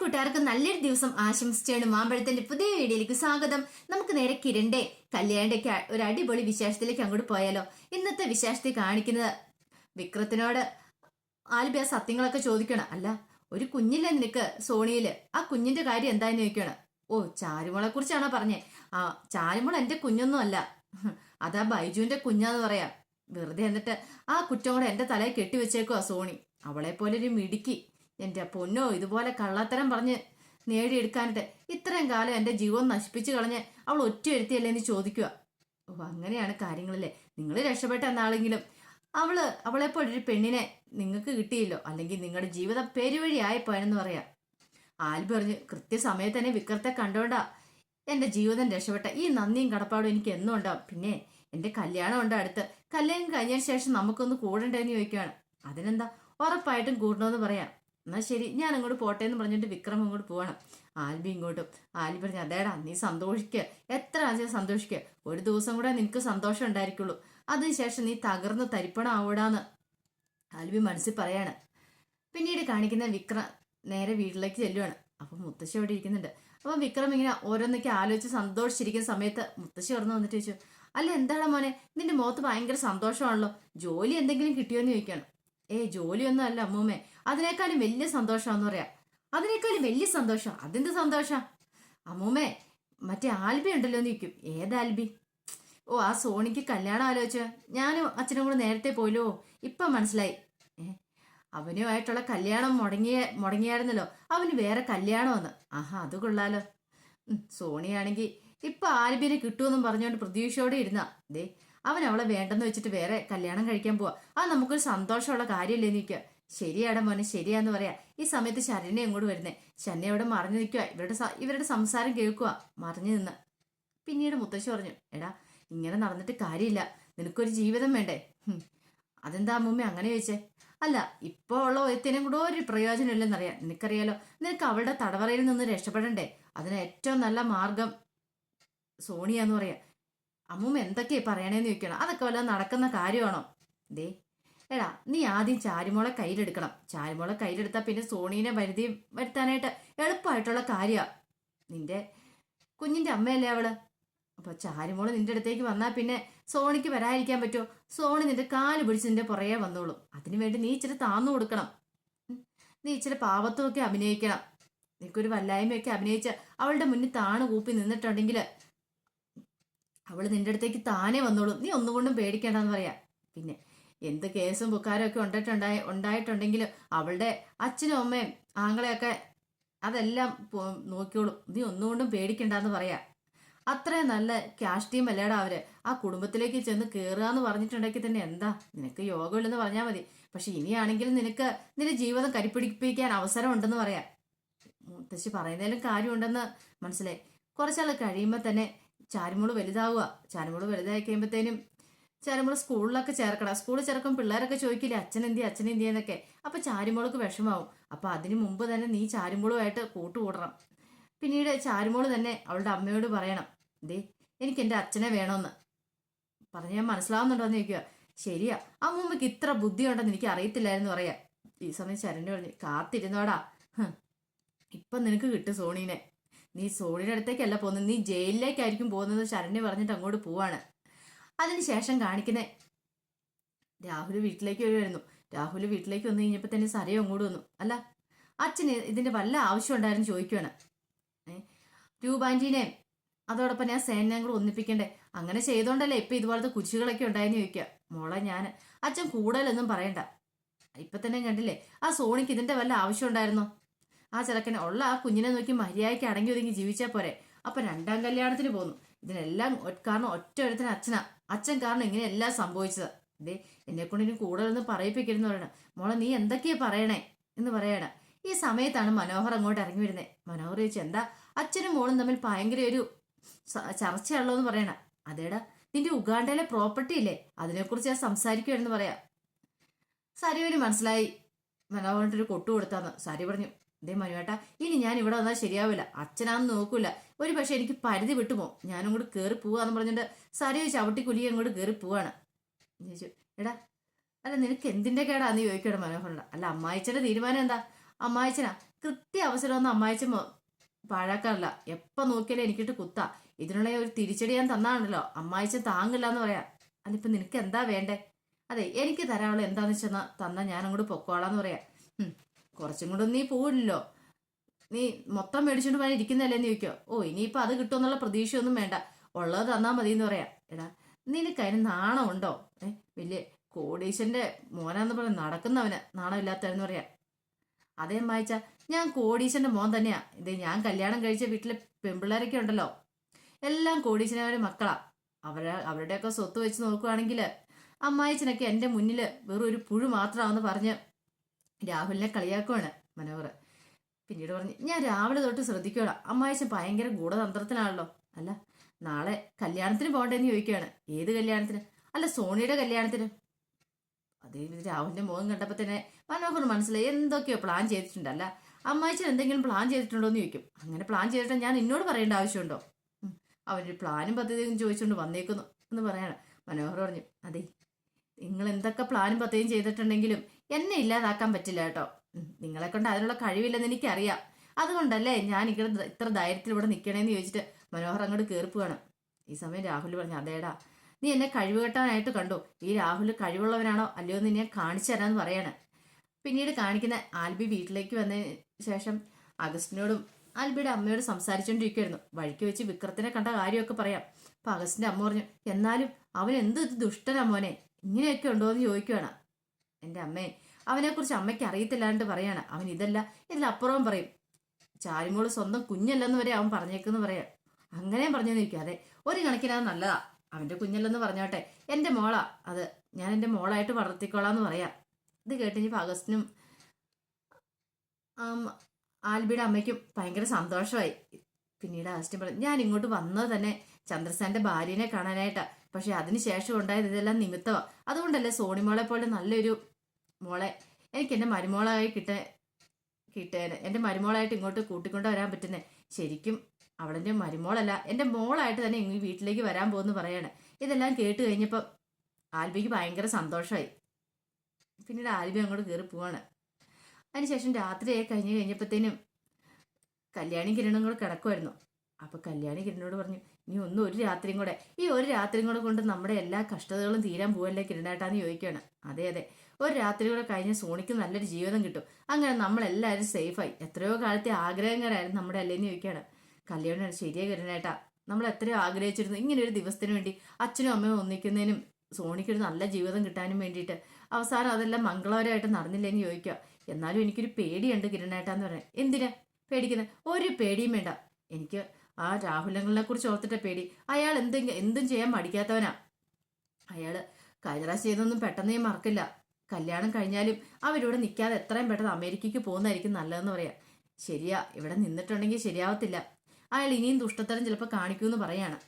കൂട്ടുകാർക്ക് നല്ലൊരു ദിവസം ആശംസിച്ചാണ് മാമ്പഴത്തിന്റെ പുതിയ വീഡിയോയിലേക്ക് സ്വാഗതം. നമുക്ക് നേരെ കിരണ്ടേ കല്യാണിന്റെ ഒരു അടിപൊളി വിശേഷത്തിലേക്ക് അങ്ങോട്ട് പോയാലോ? ഇന്നത്തെ വിശേഷത്തിൽ കാണിക്കുന്നത് വിക്രത്തിനോട് ആൽബി ആ സത്യങ്ങളൊക്കെ ചോദിക്കണം. അല്ല ഒരു കുഞ്ഞില്ല നിനക്ക് സോണിയിൽ ആ കുഞ്ഞിന്റെ കാര്യം എന്താന്ന് ചോദിക്കണം. ഓ ചാരുമോളെ കുറിച്ചാണോ പറഞ്ഞേ? ആ ചാരുമോൾ എന്റെ കുഞ്ഞൊന്നും അല്ല. അതാ ബൈജുവിന്റെ കുഞ്ഞാന്ന് പറയാം. വെറുതെ എന്നിട്ട് ആ കുറ്റം കൂടെ എന്റെ തലയിൽ കെട്ടിവെച്ചേക്കുവാ സോണി. അവളെ പോലെ ഒരു മിടുക്കി. എന്റെ പൊന്നോ ഇതുപോലെ കള്ളത്തരം പറഞ്ഞ് നേടിയെടുക്കാനിട്ട് ഇത്രയും കാലം എന്റെ ജീവൻ നശിപ്പിച്ചു കളഞ്ഞ് അവൾ ഒറ്റ എഴുത്തിയല്ലേ എന്ന് ചോദിക്കുക. ഓ അങ്ങനെയാണ് കാര്യങ്ങളല്ലേ? നിങ്ങൾ രക്ഷപ്പെട്ട എന്നാളെങ്കിലും അവൾ അവളെപ്പോലെ ഒരു പെണ്ണിനെ നിങ്ങൾക്ക് കിട്ടിയില്ലോ? അല്ലെങ്കിൽ നിങ്ങളുടെ ജീവിതം പെരുവഴി ആയിപ്പോയെന്ന് പറയാം. ആൽബി പറഞ്ഞു കൃത്യസമയത്ത് തന്നെ വിക്രത്തെ കണ്ടോണ്ടാ എന്റെ ജീവിതം രക്ഷപ്പെട്ട ഈ നന്ദിയും കടപ്പാടും എനിക്ക് എന്നും ഉണ്ടാവും പിന്നെ എന്റെ കല്യാണം ഉണ്ട് അടുത്ത്? കല്യാണം കഴിഞ്ഞതിന് ശേഷം നമുക്കൊന്ന് കൂടണ്ടെന്ന് ചോദിക്കുകയാണ് അതിനെന്താ? ഉറപ്പായിട്ടും കൂടണമെന്ന് പറയാം. എന്നാ ശരി ഞാൻ അങ്ങോട്ട് പോട്ടെ എന്ന് പറഞ്ഞിട്ട് വിക്രം അങ്ങോട്ട് പോകണം ആൽബി ഇങ്ങോട്ടും. ആൽബി പറഞ്ഞു അതേടാ നീ സന്തോഷിക്കുക എത്ര ആദ്യം സന്തോഷിക്കുക ഒരു ദിവസം കൂടെ നിനക്ക് സന്തോഷം ഉണ്ടായിരിക്കുള്ളൂ. അതിനുശേഷം നീ തകർന്ന് തരിപ്പണം ആവൂടാന്ന് ആൽബി മനസ്സിൽ പറയാണ്. പിന്നീട് കാണിക്കുന്ന വിക്രം നേരെ വീട്ടിലേക്ക് ചെല്ലുവാണ്. അപ്പൊ മുത്തശ്ശി അവിടെ ഇരിക്കുന്നുണ്ട്. അപ്പൊ വിക്രം ഇങ്ങനെ ഓരോന്നൊക്കെ ആലോചിച്ച് സന്തോഷിച്ചിരിക്കുന്ന സമയത്ത് മുത്തശ്ശി ഉറന്നു വന്നിട്ട് ചോദിച്ചു അല്ല എന്താണ് മോനെ? നിന്റെ മുഖത്ത് ഭയങ്കര സന്തോഷമാണല്ലോ. ജോലി എന്തെങ്കിലും കിട്ടിയോ എന്ന് ചോദിക്കണം ഏ ജോലിയൊന്നും അല്ല അമ്മൂമ്മേ. അതിനേക്കാളും വലിയ സന്തോഷമാന്ന് പറയാം. അതിനേക്കാളും വലിയ സന്തോഷം. അതെന്ത് സന്തോഷം? അമ്മൂമ്മേ മറ്റേ ആൽബി ഉണ്ടല്ലോ എന്ന് ചോദിക്കും. ഏത് ആൽബി? ഓ ആ സോണിക്ക് കല്യാണം ആലോചിച്ച ഞാനും അച്ഛനും കൂടെ നേരത്തെ പോയില്ലോ. ഇപ്പം മനസ്സിലായി. അവനുമായിട്ടുള്ള കല്യാണം മുടങ്ങിയ മുടങ്ങിയായിരുന്നല്ലോ. അവന് വേറെ കല്യാണമെന്ന് ആഹാ അത് കൊള്ളാലോ. സോണിയാണെങ്കിൽ ഇപ്പൊ ആൽബിനെ കിട്ടുമെന്നും പറഞ്ഞുകൊണ്ട് പ്രതീക്ഷയോടെ ഇരുന്നാ. ദേ അവൻ അവളെ വേണ്ടെന്ന് വെച്ചിട്ട് വേറെ കല്യാണം കഴിക്കാൻ പോവാ. അത് നമുക്കൊരു സന്തോഷമുള്ള കാര്യമില്ലേ നിൽക്കുക ശരിയാടാ മോനെ ശരിയാന്ന് പറയാ. ഈ സമയത്ത് ശരണ്യ എങ്ങോട്ട് വരുന്നേ. ശരണ്യ അവിടെ മറിഞ്ഞു നിൽക്കുക ഇവരുടെ ഇവരുടെ സംസാരം കേൾക്കുക മറിഞ്ഞു നിന്ന്. പിന്നീട് മുത്തശ്ശി പറഞ്ഞു എടാ ഇങ്ങനെ നടന്നിട്ട് കാര്യമില്ല. നിനക്കൊരു ജീവിതം വേണ്ടേ? അതെന്താ അമ്മൂമ്മ അങ്ങനെ ചോദിച്ചേ? അല്ല ഇപ്പോൾ ഉള്ള ഒരുത്തിനും കൂടെ ഒരു പ്രയോജനം ഇല്ലെന്നറിയാം നിനക്കറിയാലോ നിനക്ക് അവളുടെ തടവറയിൽ നിന്ന് രക്ഷപ്പെടണ്ടേ? അതിന് ഏറ്റവും നല്ല മാർഗം സോണിയാന്ന് പറയാ. അമ്മൂമ്മ എന്തൊക്കെ പറയണേന്ന് ചോദിക്കണം അതൊക്കെ വല്ല നടക്കുന്ന കാര്യമാണോ? ദേ എടാ നീ ആദ്യം ചാരിമോളെ കയ്യിലെടുക്കണം. ചാരിമോളെ കയ്യിലെടുത്താൽ പിന്നെ സോണീനെ വരുതി വരുത്താനായിട്ട് എളുപ്പമായിട്ടുള്ള കാര്യമാണ് നിന്റെ കുഞ്ഞിന്റെ അമ്മയല്ലേ അവൾ? അപ്പൊ ചാരുമോൾ നിന്റെ അടുത്തേക്ക് വന്നാൽ പിന്നെ സോണിക്ക് വരാതിരിക്കാൻ പറ്റുമോ സോണി നിന്റെ കാൽ പിടിച്ച് നിന്റെ പുറകെ വന്നോളും. അതിനുവേണ്ടി നീ ഇച്ചിരി താന്നു കൊടുക്കണം. നീ ഇച്ചിരി പാവത്വമൊക്കെ അഭിനയിക്കണം. നിനക്കൊരു വല്ലായ്മയൊക്കെ അഭിനയിച്ച് അവളുടെ മുന്നിൽ താണു കൂപ്പി നിന്നിട്ടുണ്ടെങ്കിൽ അവൾ നിന്റെ അടുത്തേക്ക് താനേ വന്നോളും. നീ ഒന്നുകൊണ്ടും പേടിക്കേണ്ടെന്ന് പറയാ. പിന്നെ എന്ത് കേസും ബുക്കാരും ഒക്കെ ഉണ്ടായിട്ടുണ്ടായി ഉണ്ടായിട്ടുണ്ടെങ്കിലും അവളുടെ അച്ഛനും അമ്മയും ആങ്ങളെയൊക്കെ അതെല്ലാം നോക്കിയോളും നീ ഒന്നുകൊണ്ടും പേടിക്കണ്ടെന്ന് പറയാ. അത്രയും നല്ല ക്യാഷ് ടീം അല്ലേടാ അവർ? ആ കുടുംബത്തിലേക്ക് ചെന്ന് കയറുക എന്ന് പറഞ്ഞിട്ടുണ്ടെങ്കിൽ തന്നെ എന്താ? നിനക്ക് യോഗമില്ലെന്ന് പറഞ്ഞാൽ മതി. പക്ഷെ ഇനിയാണെങ്കിൽ നിനക്ക് നിന്റെ ജീവിതം കരിപ്പിടിപ്പിക്കാൻ അവസരം ഉണ്ടെന്ന് പറയാം. മുത്തശ്ശി പറയുന്നതിലും കാര്യമുണ്ടെന്ന് മനസ്സിലായി. കുറച്ചാൾ കഴിയുമ്പോൾ തന്നെ ചാരുമോൾ വലുതാവുക. ചാരുമോൾ വലുതായി കഴിയുമ്പോഴത്തേനും ചാരുമോൾ സ്കൂളിലൊക്കെ ചേർക്കണം സ്കൂളിൽ ചേർക്കും പിള്ളേരൊക്കെ ചോദിക്കില്ലേ അച്ഛൻ എന്തി അച്ഛൻ എന്തി എന്നൊക്കെ. അപ്പൊ ചാരുമോൾക്ക് വിഷമാവും. അപ്പൊ അതിനു മുമ്പ് തന്നെ നീ ചാരുമോളുമായിട്ട് കൂട്ടുകൂടണം. പിന്നീട് ചാരുമോൾ തന്നെ അവളുടെ അമ്മയോട് പറയണം ദേ എനിക്ക് എന്റെ അച്ഛനെ വേണമെന്ന് പറഞ്ഞ് ഞാൻ മനസ്സിലാവുന്നുണ്ടോന്ന് ചോദിക്കുക ശരിയാ. ആ മുമ്പക്ക് ഇത്ര ബുദ്ധിയുണ്ടെന്ന് എനിക്ക് അറിയത്തില്ലായിരുന്നു പറയാ. ഈ സമയം ശരണ്യ പറഞ്ഞു കാത്തിരുന്നോടാ. ഇപ്പൊ നിനക്ക് കിട്ടും സോണീനെ. നീ സോണിയുടെ അടുത്തേക്കല്ല പോകുന്നത്. നീ ജയിലിലേക്കായിരിക്കും പോകുന്നത് ശരണ്യ പറഞ്ഞിട്ട് അങ്ങോട്ട് പോവാണ്. അതിനുശേഷം കാണിക്കുന്നേ രാഹുൽ വീട്ടിലേക്ക് വരുമായിരുന്നു രാഹുൽ വീട്ടിലേക്ക് വന്നു കഴിഞ്ഞപ്പോൾ തന്നെ സരയും അങ്ങോട്ട് വന്നു. അല്ല അച്ഛന് ഇതിന്റെ വല്ല ആവശ്യം ഉണ്ടായിരുന്നു ചോദിക്കുവാണ്. രൂപാന്റീനെ അതോടൊപ്പം ഞാൻ സേനയും കൂടെ ഒന്നിപ്പിക്കണ്ടേ? അങ്ങനെ ചെയ്തോണ്ടല്ലേ ഇപ്പൊ ഇതുപോലത്തെ കുച്ചികളൊക്കെ ഉണ്ടായെന്ന് ചോദിക്കുക. മോളെ ഞാൻ അച്ഛൻ കൂടുതലൊന്നും പറയണ്ട. ഇപ്പൊ തന്നെ കണ്ടില്ലേ ആ സോണിക്ക് ഇതിന്റെ വല്ല ആവശ്യം ഉണ്ടായിരുന്നോ? ആ ചെറുക്കനെ ഉള്ള ആ കുഞ്ഞിനെ നോക്കി മര്യാദയ്ക്ക് അടങ്ങി ഒതുങ്ങി ജീവിച്ചാൽ പോരെ. അപ്പൊ രണ്ടാം കല്യാണത്തിന് പോന്നു. ഇതിനെല്ലാം കാരണം ഒറ്റ ഒരുത്തിന് അച്ഛനാ. അച്ഛൻ കാരണം ഇങ്ങനെ സംഭവിച്ചത്. ദേ എന്നെ കൊണ്ട് ഇനി കൂടുതലൊന്നും പറയിപ്പിക്കരുന്ന് പറയണം. മോളെ നീ എന്തൊക്കെയാ പറയണേ എന്ന് പറയണ. ഈ സമയത്താണ് മനോഹർ അങ്ങോട്ട് ഇറങ്ങി വരുന്നത് മനോഹർ ചോദിച്ചു എന്താ? അച്ഛനും മോളും തമ്മിൽ ഭയങ്കര ഒരു ചർച്ചയുള്ളൂ എന്ന് പറയണ. അതേടാ നിന്റെ ഉഗാണ്ടയിലെ പ്രോപ്പർട്ടി ഇല്ലേ? അതിനെക്കുറിച്ച് ഞാൻ സംസാരിക്കുകയാണെന്ന് പറയാം. സരിവിന് മനസ്സിലായി. മനോഹറിന്റെ ഒരു കൊട്ടു കൊടുത്താന്ന്. സരി പറഞ്ഞു ദേ മനുവേട്ടാ ഇനി ഞാൻ ഇവിടെ വന്നാൽ ശരിയാവില്ല. അച്ഛനാന്ന് നോക്കൂല. ഒരു പക്ഷെ എനിക്ക് പരിധി വിട്ടുപോ ഞാനും കൂടെ കയറി പോവാന്ന് പറഞ്ഞിട്ട് സരയോ ചവിട്ടി കുലിയെ അങ്ങോട്ട് കയറി പോവാണ്. ചോദിച്ചു എടാ അല്ല നിനക്ക് എന്തിന്റെ കേടാ നീ ചോദിക്കട്ടെ മനോഹരനോട്. അല്ല അമ്മായിച്ചന്റെ തീരുമാനം എന്താ? അമ്മായിച്ചനാ? കൃത്യ അവസരം ഒന്ന് അമ്മായിച്ച പാഴാക്കാറില്ല. എപ്പ നോക്കിയാലും എനിക്കിട്ട് കുത്താ. ഇതിനുള്ള ഒരു തിരിച്ചടി ഞാൻ തന്നാണല്ലോ. അമ്മായിച്ച താങ്ങില്ല എന്ന് പറയാം. അതിപ്പോ നിനക്ക് എന്താ വേണ്ടേ? അതെ എനിക്ക് തരാനുള്ള എന്താന്ന് വെച്ചാൽ തന്നാ ഞാൻ അങ്ങോട്ട് പൊക്കോളാന്ന് പറയാം. കുറച്ചും കൂടെ നീ പോവില്ലല്ലോ നീ മൊത്തം മേടിച്ചോണ്ട് പോകാൻ ഇരിക്കുന്നല്ലേ ചോദിക്കോ ഓ ഇനിയിപ്പോൾ അത് കിട്ടുമെന്നുള്ള പ്രതീക്ഷയൊന്നും വേണ്ട. ഉള്ളത് തന്നാൽ മതി എന്ന് പറയാം. എടാ നിനക്ക് അതിന് നാണമുണ്ടോ ഏ വലിയ കോടീശന്റെ മോനാന്ന് പറഞ്ഞ് നടക്കുന്നവന് നാണമില്ലാത്തവരെന്ന് പറയാം. അതേ വായിച്ച ഞാൻ കോടീശന്റെ മോൻ തന്നെയാ. ഇത് ഞാൻ കല്യാണം കഴിച്ച വീട്ടിലെ പെൺപിള്ളേരൊക്കെ ഉണ്ടല്ലോ. എല്ലാം കോടീശനവരുടെ മക്കളാ. അവരെ അവരുടെയൊക്കെ സ്വത്ത് വെച്ച് നോക്കുവാണെങ്കിൽ അമ്മായിച്ചനൊക്കെ എന്റെ മുന്നിൽ വെറും ഒരു പുഴു മാത്രമാണെന്ന് പറഞ്ഞ് രാഹുലിനെ കളിയാക്കുവാണ് മനോഹർ. പിന്നീട് പറഞ്ഞു ഞാൻ രാവിലെ തൊട്ട് ശ്രദ്ധിക്കണം അമ്മായിച്ചൻ ഭയങ്കര ഗൂഢതന്ത്രത്തിനാണല്ലോ അല്ല നാളെ കല്യാണത്തിന് പോകണ്ടെന്ന് ചോദിക്കുകയാണ് ഏത് കല്യാണത്തിന്? അല്ല സോണിയുടെ കല്യാണത്തിന്. അതേ രാഹുലിന്റെ മുഖം കണ്ടപ്പോൾ തന്നെ മനോഹർ മനസ്സിലായി. എന്തൊക്കെയോ പ്ലാൻ ചെയ്തിട്ടുണ്ട്. അല്ല അമ്മായിച്ചൻ എന്തെങ്കിലും പ്ലാൻ ചെയ്തിട്ടുണ്ടോ എന്ന് ചോദിക്കും. അങ്ങനെ പ്ലാൻ ചെയ്തിട്ട് ഞാൻ എന്നോട് പറയേണ്ട ആവശ്യമുണ്ടോ? അവരുടെ പ്ലാനും പദ്ധതിയും ചോദിച്ചുകൊണ്ട് വന്നേക്കുന്നു എന്ന് പറയാണ് മനോഹർ പറഞ്ഞു. അതെ നിങ്ങൾ എന്തൊക്കെ പ്ലാനും പദ്ധതിയും ചെയ്തിട്ടുണ്ടെങ്കിലും എന്നെ ഇല്ലാതാക്കാൻ പറ്റില്ല കേട്ടോ. നിങ്ങളെ കൊണ്ട് അതിനുള്ള കഴിവില്ലെന്ന് എനിക്കറിയാം. അതുകൊണ്ടല്ലേ ഞാൻ ഇവിടെ ഇത്ര ധൈര്യത്തിൽ ഇവിടെ നിൽക്കണേന്ന് ചോദിച്ചിട്ട് മനോഹർ അങ്ങോട്ട് കയറിപ്പോവാണ് ഈ സമയം രാഹുൽ പറഞ്ഞു അതേടാ നീ എന്നെ കഴിവുകെട്ടവനായിട്ട് കണ്ടു. ഈ രാഹുൽ കഴിവുള്ളവനാണോ അല്ലയോ എന്ന് ഞാൻ കാണിച്ചു തരാമെന്ന് പറയാണ്. പിന്നീട് കാണിക്കുന്ന ആൽബി വീട്ടിലേക്ക് വന്നതിന് ശേഷം അഗസ്റ്റിനോടും ആൽബിയുടെ അമ്മയോട് സംസാരിച്ചുകൊണ്ടിരിക്കുമായിരുന്നു വഴിക്ക് വെച്ച് വിക്രത്തിനെ കണ്ട കാര്യമൊക്കെ പറയാം. അപ്പൊ അഗസ്റ്റിന്റെ അമ്മ പറഞ്ഞു എന്നാലും അവൻ എന്ത് ദുഷ്ടനാ മോനെ? ഇങ്ങനെയൊക്കെ ഉണ്ടോ എന്ന് ചോദിക്കുവാണ്. എന്റെ അമ്മേ അവനെക്കുറിച്ച് അമ്മയ്ക്ക് അറിയത്തില്ലാണ്ട് പറയാണ്. അവൻ ഇതല്ല ഇതിലപ്പുറവും പറയും. ചാരിമോൾ സ്വന്തം കുഞ്ഞല്ലെന്ന് വരെ അവൻ പറഞ്ഞേക്കെന്ന് പറയാം. അങ്ങനെയും പറഞ്ഞെന്നിരിക്കും അതെ ഒരു കണക്കിനാ നല്ലതാ. അവന്റെ കുഞ്ഞല്ലെന്ന് പറഞ്ഞോട്ടെ എന്റെ മോളാ അത്. ഞാൻ എന്റെ മോളായിട്ട് വളർത്തിക്കോളാന്ന് പറയാം. ഇത് കേട്ടിഞ്ഞപ്പോൾ അഗസ്റ്റിനും ആൽബിയുടെ അമ്മയ്ക്കും ഭയങ്കര സന്തോഷമായി. പിന്നീട് അഗസ്റ്റിൻ പറഞ്ഞു ഞാൻ ഇങ്ങോട്ട് വന്നത് തന്നെ ചന്ദ്രസേന്റെ ഭാര്യനെ കാണാനായിട്ടാ. പക്ഷെ അതിനുശേഷം ഉണ്ടായത് ഇതെല്ലാം നിമിത്തമാണ് അതുകൊണ്ടല്ലേ സോണിമോളെ പോലെ നല്ലൊരു മോളെ എനിക്ക് എന്റെ മരുമോളായി കിട്ട കിട്ടേനെ. എന്റെ മരുമോളായിട്ട് ഇങ്ങോട്ട് കൂട്ടിക്കൊണ്ട് വരാൻ പറ്റുന്നേ. ശരിക്കും അവളെന്റെ മരുമോളല്ല എന്റെ മോളായിട്ട് തന്നെ ഈ വീട്ടിലേക്ക് വരാൻ പോകുന്നു പറയാണ്. ഇതെല്ലാം കേട്ട് കഴിഞ്ഞപ്പോൾ ആൽബിക്ക് ഭയങ്കര സന്തോഷമായി പിന്നീട് ആൽബി അങ്ങോട്ട് കയറി പോവാണ്. അതിനുശേഷം രാത്രിയായി കഴിഞ്ഞ് കഴിഞ്ഞപ്പോഴത്തേനും കല്യാണി കിരണും കൂടെ കിടക്കുമായിരുന്നു അപ്പം കല്യാണി കിരണോട് പറഞ്ഞു ഇനി ഒന്നും ഒരു രാത്രിയും കൂടെ. ഈ ഒരു രാത്രിയും കൂടെ കൊണ്ട് നമ്മുടെ എല്ലാ കഷ്ടതകളും തീരാൻ പോവല്ലേ കിരണേട്ടാന്ന് ചോദിക്കുകയാണ്. അതെ അതെ. ഒരു രാത്രി കൂടെ കഴിഞ്ഞ് സോണിക്ക് നല്ലൊരു ജീവിതം കിട്ടും. അങ്ങനെ നമ്മളെല്ലാവരും സേഫായി. എത്രയോ കാലത്തെ ആഗ്രഹങ്ങളായിരുന്നു നമ്മുടെ അല്ലേന്ന് ചോദിക്കുകയാണ്. കല്യാണം ശരിയാ കിരണേട്ടാ നമ്മൾ എത്രയോ ആഗ്രഹിച്ചിരുന്നു. ഇങ്ങനെ ഒരു ദിവസത്തിന് വേണ്ടി അച്ഛനും അമ്മയും ഒന്നിക്കുന്നതിനും സോണിക്കൊരു നല്ല ജീവിതം കിട്ടാനും വേണ്ടിയിട്ട് അവസാനം അതെല്ലാം മംഗളകരമായിട്ട് നടന്നില്ലെന്ന് ചോദിക്കുക. എന്നാലും എനിക്കൊരു പേടിയുണ്ട് കിരണേട്ടാന്ന് പറയാൻ എന്തിനാ? പേടിക്കുന്നത് ഒരു പേടിയും വേണ്ട. എനിക്ക് ആ രാഹുലങ്ങളെ കുറിച്ച് ഓർത്തിട്ട പേടി. അയാൾ എന്തെങ്കിലും എന്തും ചെയ്യാൻ മടിക്കാത്തവനാ. കഴിഞ്ഞ പ്രാവശ്യം ചെയ്തൊന്നും പെട്ടെന്ന് ഞാൻ മറക്കില്ല. കല്യാണം കഴിഞ്ഞാലും അവരിവിടെ നിൽക്കാതെ എത്രയും പെട്ടെന്ന് അമേരിക്കയ്ക്ക് പോകുന്നതായിരിക്കും നല്ലതെന്ന് പറയാം. ശരിയാ ഇവിടെ നിന്നിട്ടുണ്ടെങ്കിൽ ശരിയാവത്തില്ല. അയാൾ ഇനിയും ദുഷ്ടത്തരം ചിലപ്പോൾ കാണിക്കുമെന്ന് പറയാണ്.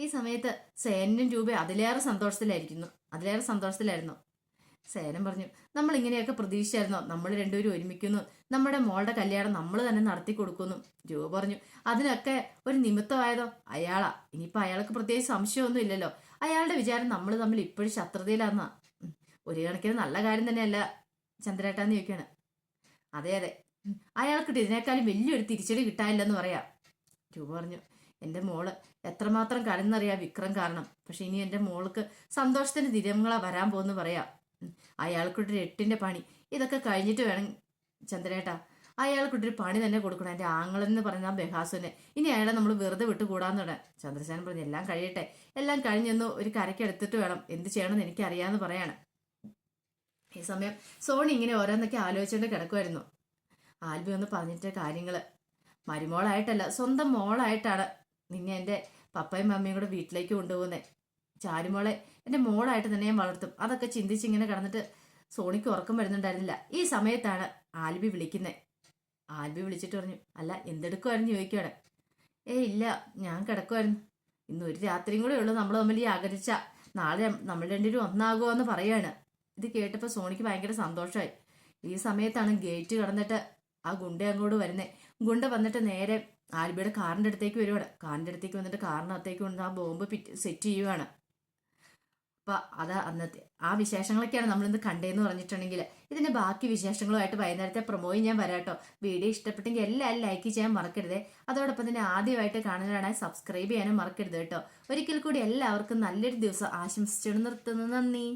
ഈ സമയത്ത് സേനും രൂപ അതിലേറെ സന്തോഷത്തിലായിരിക്കുന്നു. അതിലേറെ സന്തോഷത്തിലായിരുന്നു. സേനം പറഞ്ഞു നമ്മൾ ഇങ്ങനെയൊക്കെ പ്രതീക്ഷിച്ചായിരുന്നോ? നമ്മൾ രണ്ടുപേരും ഒരുമിക്കുന്നു. നമ്മുടെ മോളുടെ കല്യാണം നമ്മൾ തന്നെ നടത്തി കൊടുക്കുന്നു. രൂപ പറഞ്ഞു അതിനൊക്കെ ഒരു നിമിത്തമായതോ? അയാളാ. ഇനിയിപ്പോ അയാൾക്ക് പ്രത്യേകിച്ച് സംശയമൊന്നും ഇല്ലല്ലോ. അയാളുടെ വിചാരം നമ്മൾ തമ്മിൽ ഇപ്പോഴും ശത്രുതയിലാന്നാ ഒരു കണക്കിന് നല്ല കാര്യം തന്നെയല്ല ചന്ദ്രേട്ടാന്ന് ചോദിക്കാണ്. അതെ അതെ. അയാൾക്ക് ഇതിനേക്കാളും വലിയൊരു തിരിച്ചടി കിട്ടാനില്ലെന്ന് പറയാം. രൂപ പറഞ്ഞു എന്റെ മോൾ എത്രമാത്രം കരന്നറിയാം വിക്രം കാരണം. പക്ഷെ ഇനി എന്റെ മോൾക്ക് സന്തോഷത്തിന്റെ ദിനങ്ങളാ വരാൻ പോകുന്നു പറയാം. ഉം. അയാൾക്കൊരു എട്ടിന്റെ പണി. ഇതൊക്കെ കഴിഞ്ഞിട്ട് വേണം ചന്ദ്രേട്ടാ. അയാൾക്കൊരു പണി തന്നെ കൊടുക്കണം. എന്റെ ആങ്ങളെന്ന് പറഞ്ഞാൽ ആ ബെഹാസുനെ ഇനി അയാളെ നമ്മൾ വെറുതെ വിട്ടുകൂടാന്ന് തുടങ്ങാൻ ചന്ദ്രസേനൻ പറഞ്ഞു എല്ലാം കഴിയട്ടെ. എല്ലാം കഴിഞ്ഞൊന്ന് ഒരു കരയ്ക്കെടുത്തിട്ട് വേണം. എന്ത് ചെയ്യണമെന്ന് എനിക്കറിയാമെന്ന് പറയാണ്. ഈ സമയം സോണി ഇങ്ങനെ ഓരോന്നൊക്കെ ആലോചിച്ചുകൊണ്ട് കിടക്കുമായിരുന്നു ആൽബി ഒന്ന് പറഞ്ഞിട്ട് കാര്യങ്ങൾ മരുമോളായിട്ടല്ല സ്വന്തം മോളായിട്ടാണ് നിന്നെ എന്റെ പപ്പയും മമ്മിയും കൂടെ വീട്ടിലേക്ക് കൊണ്ടുപോകുന്നത് ചാരുമോളെ എന്റെ മോളായിട്ട് തന്നെ ഞാൻ വളർത്തും. അതൊക്കെ ചിന്തിച്ച് ഇങ്ങനെ കിടന്നിട്ട് സോണിക്ക് ഉറക്കം വരുന്നുണ്ടായിരുന്നില്ല. ഈ സമയത്താണ് ആൽബി വിളിക്കുന്നത് ആൽബി വിളിച്ചിട്ട് പറഞ്ഞു അല്ല എന്തെടുക്കുമായിരുന്നു ചോദിക്കുകയാണ് ഏ ഇല്ല ഞാൻ കിടക്കുമായിരുന്നു ഇന്ന് ഒരു രാത്രിയും കൂടെ ഉള്ളൂ. നമ്മൾ തമ്മിൽ ഈ അകലിച്ച നാളെ നമ്മൾ രണ്ടുപേരും ഒന്നാകുമോ എന്ന് പറയാണ് ഇത് കേട്ടപ്പോൾ സോണിക്ക് ഭയങ്കര സന്തോഷമായി. ഈ സമയത്താണ് ഗേറ്റ് കടന്നിട്ട് ആ ഗുണ്ട അങ്ങോട്ട് വരുന്നത് ഗുണ്ട വന്നിട്ട് നേരെ ആൽബിയുടെ കാറിന്റെ അടുത്തേക്ക് വരുവാണ്. കാറിന്റെ അടുത്തേക്ക് വന്നിട്ട് കാറിനകത്തേക്ക് കൊണ്ട് ആ ബോംബ് സെറ്റ് ചെയ്യുവാണ്. അപ്പൊ അതാ അന്നത്തെ ആ വിശേഷങ്ങളൊക്കെയാണ് നമ്മളിന്ന് കണ്ടതെന്ന് പറഞ്ഞിട്ടുണ്ടെങ്കിൽ ഇതിന്റെ ബാക്കി വിശേഷങ്ങളുമായിട്ട് വൈകുന്നേരത്തെ പ്രൊമോയും ഞാൻ വരാട്ടോ. വീഡിയോ ഇഷ്ടപ്പെട്ടെങ്കിൽ എല്ലാവരും ലൈക്ക് ചെയ്യാൻ മറക്കരുത്. അതോടൊപ്പം തന്നെ ആദ്യമായിട്ട് കാണുന്നവരാണെങ്കിൽ സബ്സ്ക്രൈബ് ചെയ്യാനും മറക്കരുത് കേട്ടോ. ഒരിക്കൽ കൂടി എല്ലാവർക്കും നല്ലൊരു ദിവസം ആശംസിച്ചു നിർത്തുന്നു. നന്ദി.